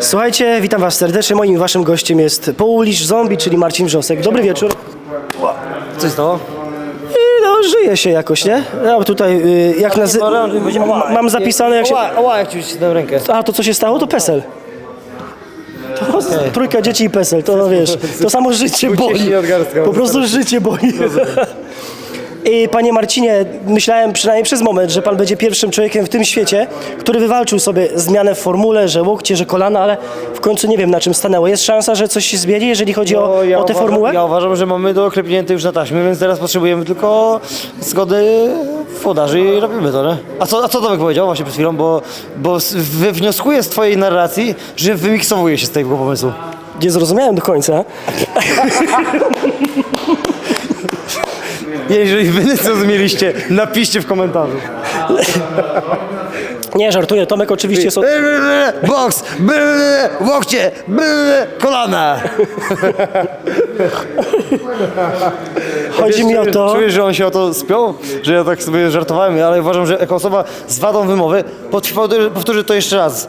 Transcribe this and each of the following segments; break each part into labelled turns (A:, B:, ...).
A: Słuchajcie, witam Was serdecznie. Moim Waszym gościem jest Poulisz Zombie, czyli Marcin Wrzosek. Dobry wieczór.
B: Co jest to?
A: I no, żyje się jakoś, nie? Ja tutaj, y, jak nazy... ma- mam zapisane, jak się...
B: Oła, oła jak ci dam rękę.
A: A, to co się stało? To PESEL. To trójka dzieci i PESEL, to no, wiesz, to samo życie boli.
B: Uciekli od garstka.
A: Po prostu życie boli. I panie Marcinie, myślałem przynajmniej przez moment, że pan będzie pierwszym człowiekiem w tym świecie, który wywalczył sobie zmianę w formule, że łokcie, że kolana, ale w końcu nie wiem na czym stanęło. Jest szansa, że coś się zmieni, jeżeli chodzi o,
B: No, ja
A: o tę
B: uważam,
A: formułę?
B: Ja uważam, że mamy to klepnięte już na taśmie, więc teraz potrzebujemy tylko zgody włodarzy i robimy to, nie? A co, a co Tomek powiedział właśnie przed chwilą, bo, bo wywnioskuję z twojej narracji, że wymiksowuje się z tego pomysłu.
A: Nie zrozumiałem do końca.
B: Jeżeli wy nie zrozumieliście, napiszcie w komentarzu.
A: Nie, żartuję. Tomek oczywiście... So...
B: Boks, łokcie, kolana.
A: Chodzi mi o to...
B: Czujesz, że on się o to spiął? Że ja tak sobie żartowałem, ale uważam, że jako osoba z wadą wymowy, powtórzę, to jeszcze raz.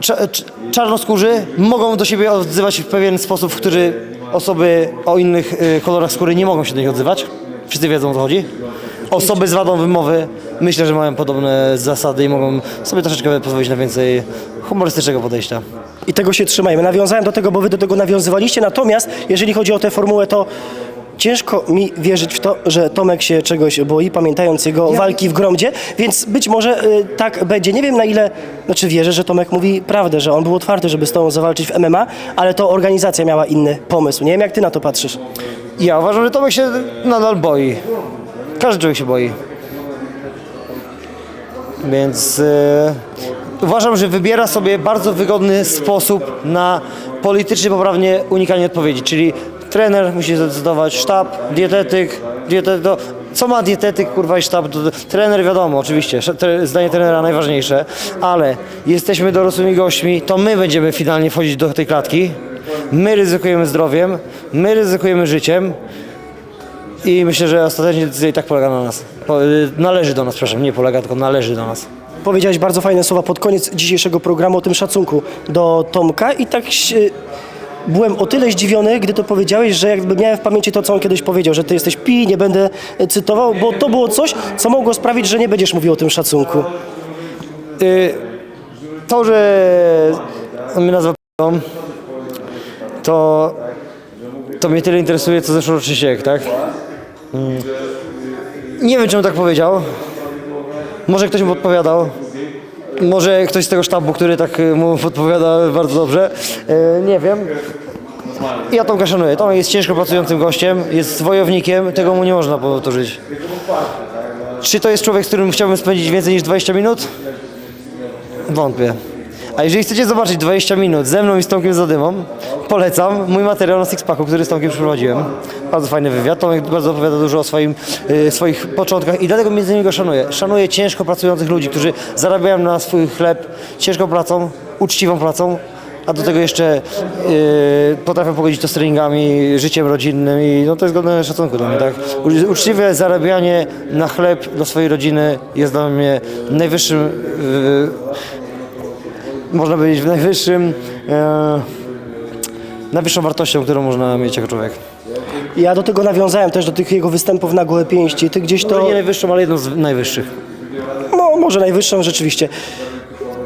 B: Cza- cz- Czarnoskórzy mogą do siebie odzywać w pewien sposób, w który osoby o innych y, kolorach skóry nie mogą się do nich odzywać. Wszyscy wiedzą o co chodzi. Osoby z wadą wymowy myślę, że mają podobne zasady i mogą sobie troszeczkę pozwolić na więcej humorystycznego podejścia.
A: I tego się trzymajmy. Nawiązałem do tego, bo wy do tego nawiązywaliście. Natomiast jeżeli chodzi o tę formułę, to ciężko mi wierzyć w to, że Tomek się czegoś boi, pamiętając jego walki w Gromdzie, więc być może y, tak będzie. Nie wiem na ile, znaczy wierzę, że Tomek mówi prawdę, że on był otwarty, żeby z tobą zawalczyć w MMA, ale to organizacja miała inny pomysł. Nie wiem, jak ty na to patrzysz.
B: Ja uważam, że Tomek się nadal boi. Każdy człowiek się boi. Więc e, uważam, że wybiera sobie bardzo wygodny sposób na politycznie poprawnie unikanie odpowiedzi. Czyli trener musi zdecydować, sztab, dietetyk, dietetyk to, co ma dietetyk, kurwa i sztab? Trener wiadomo, oczywiście, tre, zdanie trenera najważniejsze, ale jesteśmy dorosłymi gośćmi, to my będziemy finalnie wchodzić do tej klatki. My ryzykujemy zdrowiem, my ryzykujemy życiem i myślę, że ostatecznie decyzja i tak polega na nas. Po, y, należy do nas, przepraszam, nie polega, tylko należy do nas.
A: Powiedziałeś bardzo fajne słowa pod koniec dzisiejszego programu o tym szacunku do Tomka i tak się, byłem o tyle zdziwiony, gdy to powiedziałeś, że jakby miałem w pamięci to, co on kiedyś powiedział, że ty jesteś pi, nie będę cytował, bo to było coś, co mogło sprawić, że nie będziesz mówił o tym szacunku.
B: Y, to, że on mnie nazywa p***ą, to, to mnie tyle interesuje, co zeszłoroczny siek, tak? Mm. Nie wiem, czemu tak powiedział. Może ktoś mu podpowiadał. Może ktoś z tego sztabu, który tak y, mu podpowiada bardzo dobrze. Y, nie wiem. Ja Tomka szanuję. Tomek jest ciężko pracującym gościem, jest wojownikiem, tego mu nie można powtórzyć. Czy to jest człowiek, z którym chciałbym spędzić więcej niż 20 minut? Wątpię. A jeżeli chcecie zobaczyć 20 minut ze mną i z Tomkiem Zadymą, polecam mój materiał na Sixpacku, który z Tomkiem przeprowadziłem. Bardzo fajny wywiad. Tomek bardzo opowiada dużo o swoim, y, swoich początkach i dlatego między innymi go szanuję. Szanuję ciężko pracujących ludzi, którzy zarabiają na swój chleb ciężką pracą, uczciwą pracą, a do tego jeszcze y, potrafią pogodzić to z treningami, życiem rodzinnym i no to jest godne szacunku dla mnie, tak? Uczciwe zarabianie na chleb dla swojej rodziny jest dla mnie najwyższym, y, można powiedzieć, najwyższym, e, najwyższą wartością, którą można mieć jako człowiek.
A: Ja do tego nawiązałem też do tych jego występów na gołe pięści. Ty gdzieś
B: To
A: to,
B: nie najwyższą, ale jedną z najwyższych.
A: no, może najwyższą rzeczywiście.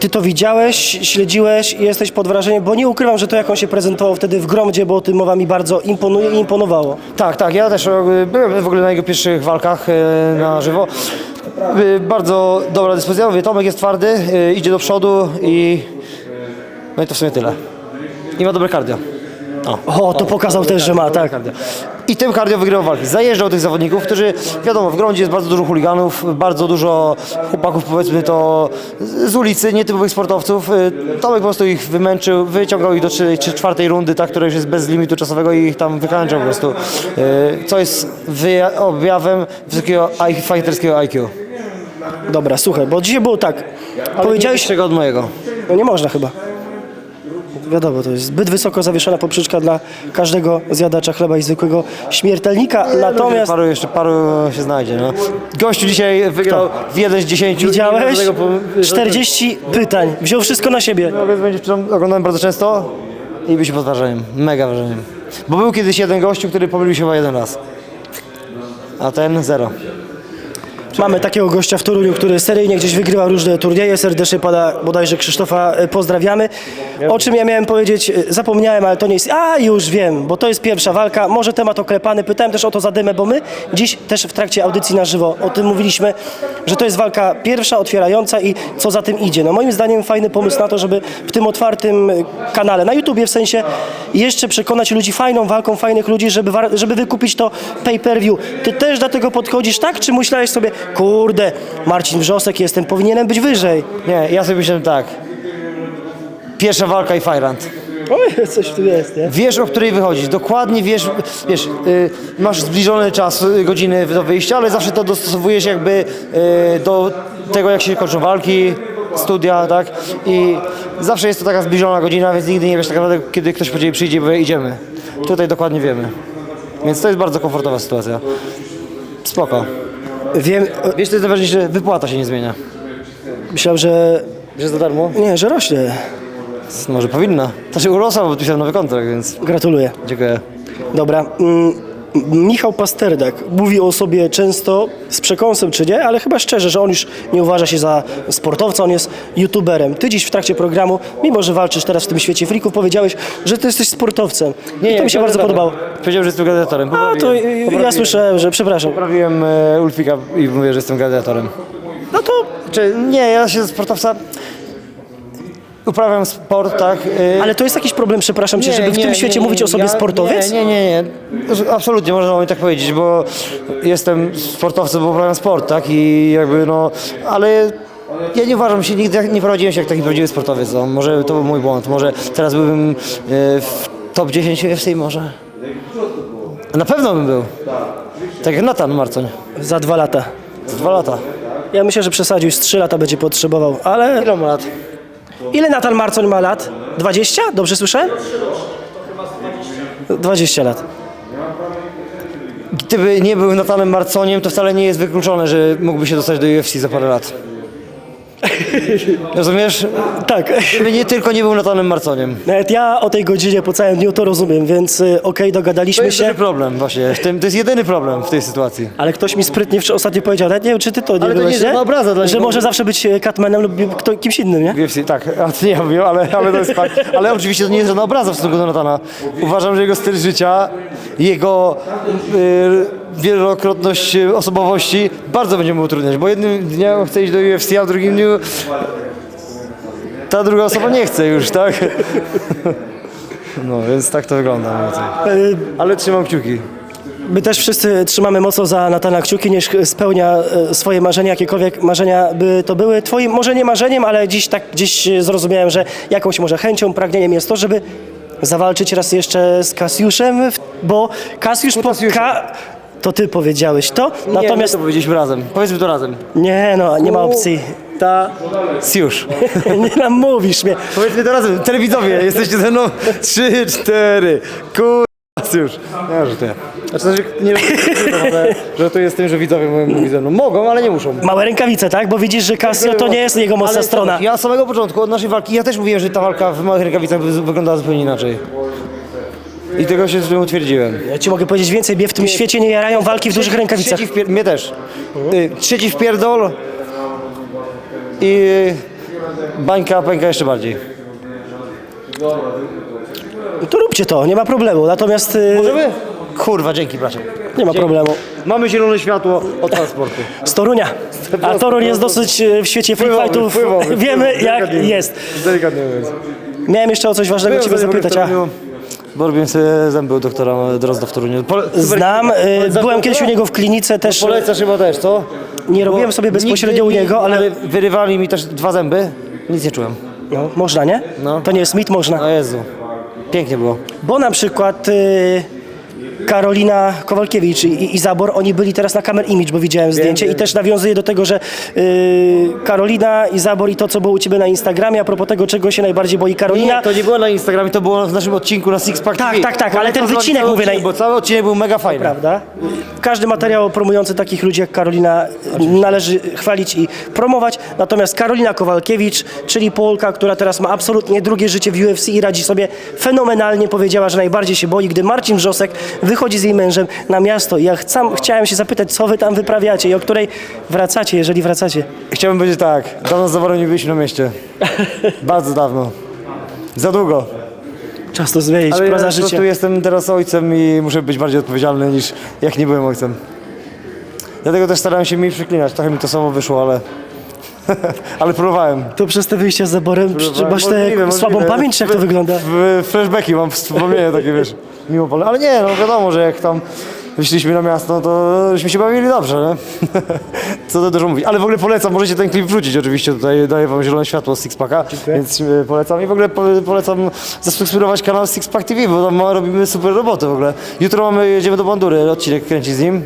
A: Ty to widziałeś, śledziłeś i jesteś pod wrażeniem, bo nie ukrywam, że to jak on się prezentował wtedy w Gromdzie, bo o tym mowa mi bardzo imponuje i imponowało.
B: Tak, tak, ja też e, byłem w ogóle na jego pierwszych walkach e, na żywo. E, Bardzo dobra dyspozycja, mówię, Tomek jest twardy, e, idzie do przodu i no i to w sumie tyle. I ma dobre cardio. O.
A: To pokazał też, że ma, tak.
B: Cardio. I tym cardio wygrywał walki. Zajeżdżał tych zawodników, którzy, wiadomo, w Grądzie jest bardzo dużo chuliganów, bardzo dużo chłopaków, powiedzmy to, z ulicy, nietypowych sportowców. Y, Tomek po prostu ich wymęczył, wyciągał ich do trzeciej czy czwartej rundy, ta, która już jest bez limitu czasowego i ich tam wykańczał po prostu. Y, Co jest objawem wysokiego fighterskiego IQ.
A: Dobra, słuchaj, bo dzisiaj było tak. Powiedziałeś,
B: czego od mojego.
A: no nie można chyba. Wiadomo, to jest zbyt wysoko zawieszona poprzeczka dla każdego zjadacza chleba i zwykłego śmiertelnika. Natomiast
B: Paru, jeszcze paru się znajdzie, no. Gościu dzisiaj wygrał w jeden z dziesięciu.
A: widziałeś?
B: Nie wiem, dlaczego po-
A: 40 pytań. Wziął wszystko na siebie.
B: No więc będzie oglądałem bardzo często i był się pod wrażeniem, mega wrażeniem. Bo był kiedyś jeden gościu, który pomylił się chyba jeden raz. A ten zero.
A: Mamy takiego gościa w Toruniu, który seryjnie gdzieś wygrywa różne turnieje. Serdecznie pada bodajże Krzysztofa e, pozdrawiamy. O czym ja miałem powiedzieć, e, zapomniałem, ale to nie jest... A, już wiem, bo to jest pierwsza walka. Może temat oklepany. Pytałem też o to za dymę, bo my dziś też w trakcie audycji na żywo o tym mówiliśmy, że to jest walka pierwsza, otwierająca i co za tym idzie. No moim zdaniem fajny pomysł na to, żeby w tym otwartym e, kanale, na YouTubie w sensie, jeszcze przekonać ludzi fajną walką, fajnych ludzi, żeby, żeby wykupić to pay-per-view. Ty też do tego podchodzisz tak, czy myślałeś sobie, kurde, Marcin Wrzosek jestem, powinienem być wyżej?
B: Nie, ja sobie myślałem tak. Pierwsza walka i Fajrant.
A: Oj, coś tu jest, nie?
B: Wiesz, o której wychodzisz, dokładnie wiesz, wiesz, y, masz zbliżony czas, y, godziny do wyjścia, ale zawsze to dostosowujesz jakby y, do tego, jak się kończą walki, studia, tak? I zawsze jest to taka zbliżona godzina, więc nigdy nie wiesz tak naprawdę, kiedy ktoś po ciebie przyjdzie i powie, idziemy. Tutaj dokładnie wiemy. Więc to jest bardzo komfortowa sytuacja. Spoko.
A: Wiem,
B: Wiesz, to jest najważniejsze, wypłata się nie zmienia.
A: myślałem, że...
B: Że jest za darmo?
A: Nie, że rośnie.
B: Może powinna. To się urosła, bo podpisałem nowy kontrakt, więc
A: Gratuluję.
B: dziękuję.
A: Dobra. Mm, Michał Pasterdak mówi o sobie często z przekąsem, czy nie, ale chyba szczerze, że on już nie uważa się za sportowca, on jest youtuberem. Ty dziś w trakcie programu, mimo że walczysz teraz w tym świecie frików, powiedziałeś, że ty jesteś sportowcem. I to mi się bardzo podobało.
B: Powiedział, że jestem gladiatorem.
A: A, to y, ja słyszałem, że przepraszam.
B: Poprawiłem e, Ulfika i mówię, że jestem gladiatorem.
A: No to
B: Czy nie, ja się sportowca. Uprawiam sport, tak. e,
A: Ale to jest jakiś problem, przepraszam cię, żeby w tym świecie mówić o sobie
B: ja-
A: sportowiec?
B: Nie, nie, nie, nie. Absolutnie można mi tak powiedzieć, bo jestem sportowcem, bo uprawiam sport, tak? I jakby no. Ale ja nie uważam się, nigdy nie prowadziłem się jak taki prawdziwy sportowiec. No. Może to był mój błąd. Może teraz byłbym e, w top 10 UFC może. Na pewno bym był. Tak jak Natan Marcoń.
A: Za dwa lata.
B: Z dwa lata.
A: Ja myślę, że przesadził, z trzy lata będzie potrzebował, ale
B: Ile ma lat?
A: Ile Natan Marcoń ma lat? 20? Dobrze słyszałem? 20 lat.
B: Gdyby nie był Natanem Marconiem, to wcale nie jest wykluczone, że mógłby się dostać do UFC za parę lat. Rozumiesz?
A: Tak.
B: Gdyby nie tylko nie był Natanem Marconiem.
A: Nawet ja o tej godzinie po całym dniu to rozumiem, więc y, okej,
B: To
A: dogadaliśmy
B: jest duży
A: się.
B: problem właśnie. W tym, to jest jedyny problem w tej sytuacji.
A: Ale ktoś mi sprytnie ostatnio powiedział, nawet nie wiem, czy ty to nie
B: Ale to nie jest żadna obraza dla
A: Że może zawsze być e, Catmanem lub kto, kimś innym, nie?
B: UFC, tak, a to nie mówię, ale, ale to jest fakt. Ale oczywiście to nie jest żadna obraza w stosunku do Natana. Uważam, że jego styl życia, jego y, wielokrotność osobowości bardzo będzie mu utrudniać, bo jednym dniem chce iść do UFC, a w drugim dniu ta druga osoba nie chce już, tak? No, więc tak to wygląda mniej więcej.
A: Y,
B: Ale trzymam kciuki.
A: My też wszyscy trzymamy mocno za Natana kciuki, niech spełnia e, swoje marzenia, jakiekolwiek marzenia by to były. Twoim, może nie marzeniem, ale dziś tak gdzieś e, zrozumiałem, że jakąś może chęcią, pragnieniem jest to, żeby zawalczyć raz jeszcze z Kasiuszem, w- bo Kasiusz po... Ka... To ty powiedziałeś to,
B: Natomiast
A: natomiast...
B: to powiedzieliśmy razem. Powiedzmy to razem.
A: Nie no, nie ma opcji.
B: Ta. Siusz.
A: nie namówisz mnie.
B: Powiedzmy to razem, telewidzowie, jesteście ze mną? Trzy, cztery, kur... już. Nie, że ty. Znaczy, że nie że, że to jest tym, że widzowie mówią mówi ze mną. Mogą, ale nie muszą.
A: Małe rękawice, tak? Bo widzisz, że Casio to nie jest jego mocna
B: Ale
A: strona.
B: Ja od samego początku, od naszej walki, ja też mówiłem, że ta walka w małych rękawicach wy- wyglądała zupełnie inaczej. I tego się z tym utwierdziłem.
A: Ja ci mogę powiedzieć więcej, mnie w tym świecie nie jarają walki w dużych rękawicach.
B: Trzeci wpier- mnie też. Y, Trzeci wpierdol i bańka pęka jeszcze bardziej.
A: To róbcie to, nie ma problemu. Natomiast y,
B: Możemy? Kurwa, dzięki bracie.
A: nie ma problemu.
B: Mamy zielone światło od transportu.
A: Z Torunia. A Toruń jest dosyć e, w świecie free fightów. Wiemy jak jest.
B: Delikatnie mówiąc.
A: Miałem jeszcze o coś ważnego Ciebie zapytać. A,
B: Bo robiłem sobie zęby u doktora Drozda w Toruniu. Pole-
A: znam,
B: Polecasz
A: byłem
B: doktora?
A: kiedyś u niego w klinice też. e,
B: Polecasz chyba też, co?
A: Nie robiłem sobie bezpośrednio u
B: nigdy
A: niego, ale
B: Wyrywali mi też dwa zęby, nic nie czułem.
A: no, można, nie?
B: No.
A: To nie jest mit, można.
B: O Jezu, pięknie było.
A: Bo na przykład y, Karolina Kowalkiewicz i, i Zabor, oni byli teraz na Kamer Image, bo widziałem zdjęcie
B: wiem.
A: i też nawiązuje do tego, że y, Karolina i Zabor i to, co było u Ciebie na Instagramie, a propos tego, czego się najbardziej boi Karolina.
B: Nie, to nie było na Instagramie, to było w naszym odcinku na Sixpack
A: Tak,
B: TV.
A: tak, tak, ale ten wycinek
B: cały
A: mówię
B: odcinek, Bo cały odcinek był mega fajny.
A: Prawda? Każdy materiał promujący takich ludzi jak Karolina y, należy chwalić i promować. Natomiast Karolina Kowalkiewicz, czyli Polka, która teraz ma absolutnie drugie życie w UFC i radzi sobie fenomenalnie, powiedziała, że najbardziej się boi, gdy Marcin Wrzosek wychodzi z jej mężem na miasto. I ja sam chciałem się zapytać, co wy tam wyprawiacie i o której wracacie, jeżeli wracacie.
B: Chciałbym powiedzieć tak, dawno z zaworem nie byliśmy na mieście. Bardzo dawno. Za długo.
A: Czas to zmienić,
B: Ale ja
A: proza
B: po
A: życia.
B: prostu jestem teraz ojcem i muszę być bardziej odpowiedzialny niż jak nie byłem ojcem. Dlatego też starałem się mniej przeklinać. Trochę mi to samo wyszło, ale... ale próbowałem.
A: To przez te wyjścia z zaborem, czy masz tę
B: możliwe.
A: słabą pamięć, czy jak to wygląda?
B: W flashbacki mam wspomnienie takie, wiesz, mimo pole. Ale nie, no wiadomo, że jak tam wyszliśmy na miasto, to żeśmy się bawili dobrze, nie? Co to dużo mówić. Ale w ogóle polecam, możecie ten klip wrzucić oczywiście, tutaj daję wam zielone światło z Sixpacka, więc e, polecam. I w ogóle po- polecam zasubskrybować kanał Sixpack TV, bo tam ma- robimy super roboty w ogóle. Jutro mamy, jedziemy do Bandury, odcinek kręcić z nim.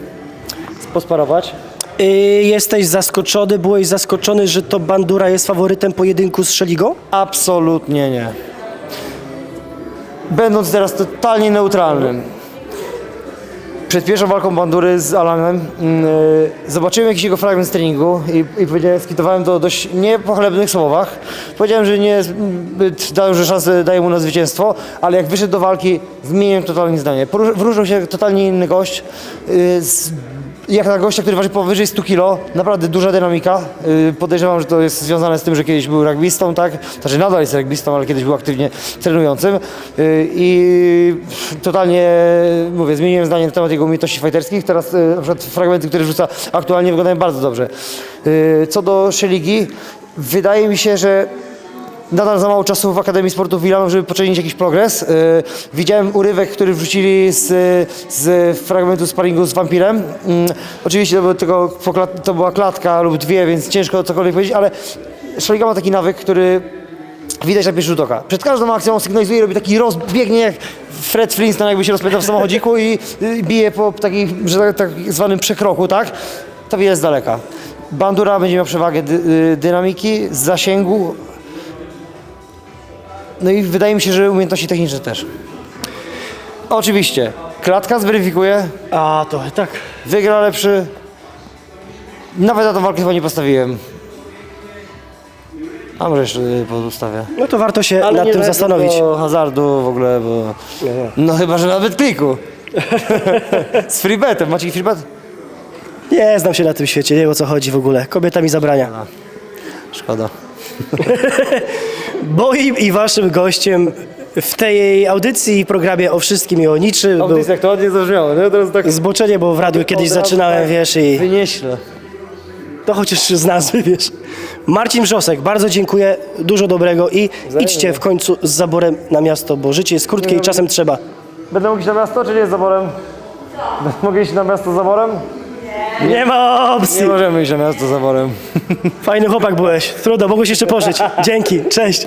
B: Posparować.
A: Y, jesteś zaskoczony, byłeś zaskoczony, że to Bandura jest faworytem pojedynku z Szeligą?
B: Absolutnie nie. Będąc teraz totalnie neutralnym. Przed pierwszą walką Bandury z Alanem mm, y, zobaczyłem jakiś jego fragment z treningu i, i powiedziałem, skwitowałem to dość niepochlebnych słowach. Powiedziałem, że nie dają, że szansę daje mu na zwycięstwo, ale jak wyszedł do walki, zmieniłem totalnie zdanie. Wyróżnił się totalnie inny gość. y, z jak na gościa, który waży powyżej 100 kg, naprawdę duża dynamika. Yy, podejrzewam, że to jest związane z tym, że kiedyś był rugbystą, tak? Znaczy nadal jest rugbystą, ale kiedyś był aktywnie trenującym. Yy, I totalnie, mówię, zmieniłem zdanie na temat jego umiejętności fighterskich. Teraz yy, na przykład fragmenty, które rzuca aktualnie wyglądają bardzo dobrze. Co do Szeligi, wydaje mi się, że Nadal za mało czasu w Akademii Sportu Wilanów, żeby poczynić jakiś progres. Yy, widziałem urywek, który wrzucili z, z fragmentu sparingu z wampirem. Yy, oczywiście to, był tylko, pokla- to była klatka lub dwie, więc ciężko cokolwiek powiedzieć, ale Szeliga ma taki nawyk, który widać na pierwszy rzut oka. Przed każdą akcją sygnalizuje, robi taki roz, biegnie jak Fred Flintstone, jakby się rozpędzał w samochodziku i y, bije po takim, że tak, tak zwanym przekroku, tak? To widać z daleka. Bandura będzie miał przewagę dy, y, dynamiki, zasięgu, no i wydaje mi się, że umiejętności techniczne też. Oczywiście, klatka zweryfikuje,
A: A, to tak.
B: wygra lepszy. Nawet na tą walkę chyba nie postawiłem. A może jeszcze y, postawię.
A: No to warto się nad
B: nie
A: tym zastanowić.
B: tego hazardu w ogóle, bo... No chyba, że nawet kliku. Z freebetem. Macie freebet?
A: Nie znam się na tym świecie, nie wiem o co chodzi w ogóle. Kobieta mi zabrania.
B: Szkoda.
A: Moim i waszym gościem w tej audycji i programie o wszystkim i o niczym był
B: Audycja, jak to ładnie zabrzmiało, nie? Teraz tak...
A: zboczenie, bo w radiu kiedyś
B: Od razu
A: zaczynałem,
B: tak
A: wiesz, i
B: Wynieśle.
A: to chociaż z nazwy, wiesz. Marcin Wrzosek, bardzo dziękuję, dużo dobrego i idźcie w końcu z zaborem na miasto, bo życie jest krótkie i czasem trzeba.
B: Będę mógł iść na miasto, czy nie z zaborem? Mogę iść na miasto z zaborem?
A: Nie ma
B: Nie
A: opcji.
B: możemy iść na miasto z zaborem.
A: Fajny chłopak byłeś. Trudno, mogłeś jeszcze pożyć. Dzięki, cześć.